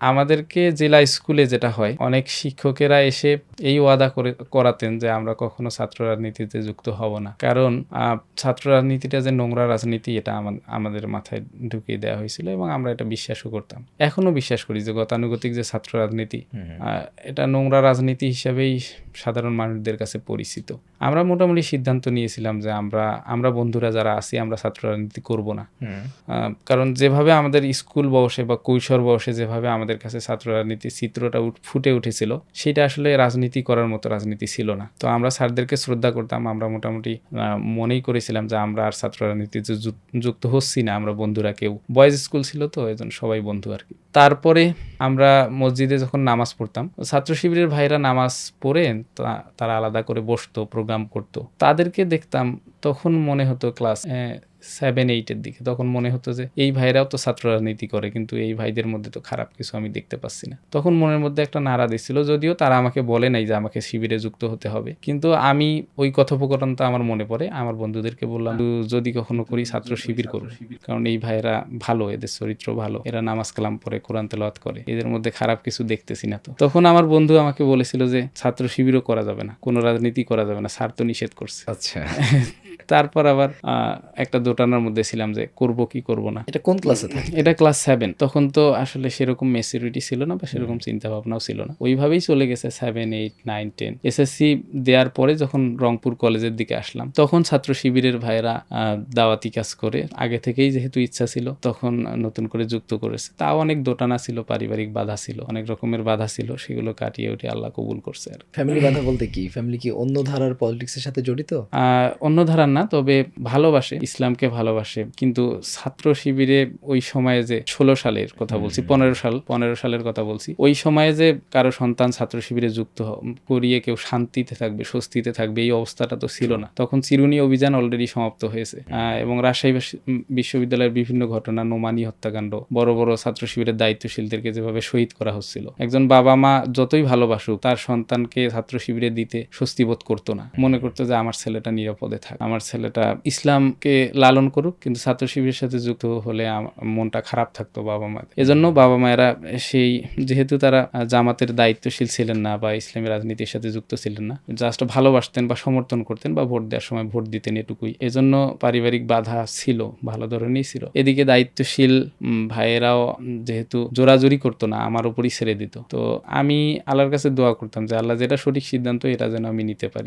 আমাদেরকে জেলা স্কুলে যেটা হয় অনেক শিক্ষকেরা এসে এই ওয়াদা করে করাতেন যে আমরা কখনো ছাত্র রাজনীতিতে যুক্ত হব না। কারণ ছাত্র রাজনীতিটা যে নোংরা রাজনীতি এটা আমাদের মাথায় ঢুকিয়ে দেওয়া হয়েছিল এবং আমরা এটা বিশ্বাসও করতাম। এখনও বিশ্বাস করি যে গতানুগতিক যে ছাত্র রাজনীতি এটা নোংরা রাজনীতি হিসাবেই সাধারণ মানুষদের কাছে পরিচিত। আমরা মোটামুটি সিদ্ধান্ত নিয়েছিলাম যে আমরা আমরা বন্ধুরা যারা আছি আমরা ছাত্র রাজনীতি করব না। কারণ যেভাবে আমাদের স্কুল বয়সে বা কৈশোর বয়সে যেভাবে আমাদের কাছে ছাত্র রাজনীতির চিত্রটা ফুটে উঠেছিল। সেটা আসলে রাজনীতি করার মতো রাজনীতি ছিল না। তো আমরা স্যারদেরকে শ্রদ্ধা করতাম। আমরা মোটামুটি মনেই করেছিলাম যে আমরা আর ছাত্র রাজনীতিতে যুক্ত হচ্ছি না। আমরা বন্ধুরা কেউ। বয়েজ স্কুল ছিল তো এজন সবাই বন্ধু আর কি। তারপরে আমরা মসজিদে যখন নামাজ পড়তাম, ছাত্র শিবিরের ভাইরা নামাজ পড়ে তারা আলাদা করে বসতো, প্রোগ্রাম করতো। তাদেরকে দেখতাম, তখন মনে হতো ক্লাস সেভেন এইটের দিকে। তখন মনে হতো যে এই ভাইরাও তো ছাত্র রাজনীতি করে কিন্তু এই ভাইদের মধ্যে তো খারাপ কিছু আমি দেখতে পাচ্ছি না। তখন মনের মধ্যে একটা নাড়া দিচ্ছিল যদিও তারা আমাকে বলে নাই যে আমাকে শিবিরে যুক্ত হতে হবে। কিন্তু আমি ওই কথোপকথনটা আমার মনে পড়ে। আমার বন্ধুদেরকে বললাম যদি কখনো করি ছাত্র শিবির করব কারণ এই ভাইয়েরা ভালো এদের চরিত্র ভালো। এরা নামাজ কালাম পড়ে কোরআন তেলাওয়াত করে। এদের মধ্যে খারাপ কিছু দেখতেছি না তো। তখন আমার বন্ধু আমাকে বলেছিল যে ছাত্র শিবিরও করা যাবে না। কোনো রাজনীতি করা যাবে না। স্যার তো নিষেধ করছে। আচ্ছা। তারপর আবার একটা দোটানার মধ্যে ছিলাম যে করব কি করব না। এটা কোন ক্লাসে থাকে? এটা ক্লাস সেভেন তখন তো আসলে সেরকম মেচুরিটি ছিল না বা সেরকম চিন্তা ভাবনাও ছিল না। ওইভাবেই চলে গেছে seven eight nine ten SSC দেওয়ার পরে যখন রংপুর কলেজের দিকে আসলাম তখন ছাত্র শিবিরের ভাইরা দাওয়াতি কাজ করে আগে থেকেই যেহেতু ইচ্ছা ছিল তখন নতুন করে যুক্ত করেছে। তাও অনেক দোটানা ছিল পারিবারিক বাধা ছিল অনেক রকমের বাধা ছিল সেগুলো কাটিয়ে উঠে আল্লাহ কবুল করছে আর ফ্যামিলি বাধা বলতে কি? ফ্যামিলি কি অন্য ধারার পলিটিক্সের সাথে জড়িত? আহ, অন্য ধারার না তবে ভালোবাসে ইসলামকে ভালোবাসে। কিন্তু ছাত্র শিবিরে ওই সময়ে যে ষোলো সালের কথা বলছি পনেরো সাল পনেরো সালের কথা বলছি ওই সময়ে যে কারও সন্তান ছাত্র শিবিরে যুক্ত করিয়ে কেউ শান্তিতে থাকবে স্বস্তিতে থাকবে এই অবস্থাটা তো ছিল না। তখন চিরুনি অভিযান অলরেডি সমাপ্ত হয়েছে। এবং রাজশাহী বিশ- বিশ্ববিদ্যালয়ের বিভিন্ন ঘটনা নোমানি হত্যাকাণ্ড বড় বড় ছাত্র শিবিরের দায়িত্বশীলদেরকে যেভাবে শহীদ করা হচ্ছিল। একজন বাবা মা যতই ভালোবাসুক তার সন্তানকে ছাত্র শিবিরে দিতে স্বস্তি বোধ করতো না। মনে করতো যে আমার ছেলেটা নিরাপদে থাক আমার ছেলেটা ইসলামকে লালন করুক, কিন্তু ছাত্র শিবিরের সাথে যুক্ত হলে মনটা খারাপ থাকতো বাবা মা এজন্য বাবা মায়েরা সেই, যেহেতু তারা জামাতের দায়িত্বশীল ছিলেন না বা ইসলামী রাজনীতির সাথে যুক্ত ছিলেন না জাস্ট ভালোবাসতেন বা সমর্থন করতেন বা ভোট দেওয়ার সময় ভোট দিতেন এটুকুই। এজন্য পারিবারিক বাধা ছিল, ভালো ধরনেরই ছিল। এদিকে দায়িত্বশীল ভাইয়েরাও যেহেতু জোরাজুরি করতো না, আমার উপরই ছেড়ে দিত। তো আমি আল্লাহর কাছে দোয়া করতাম যে, আল্লাহ যেটা সঠিক সিদ্ধান্ত, এটা যেন আমি নিতে পারি।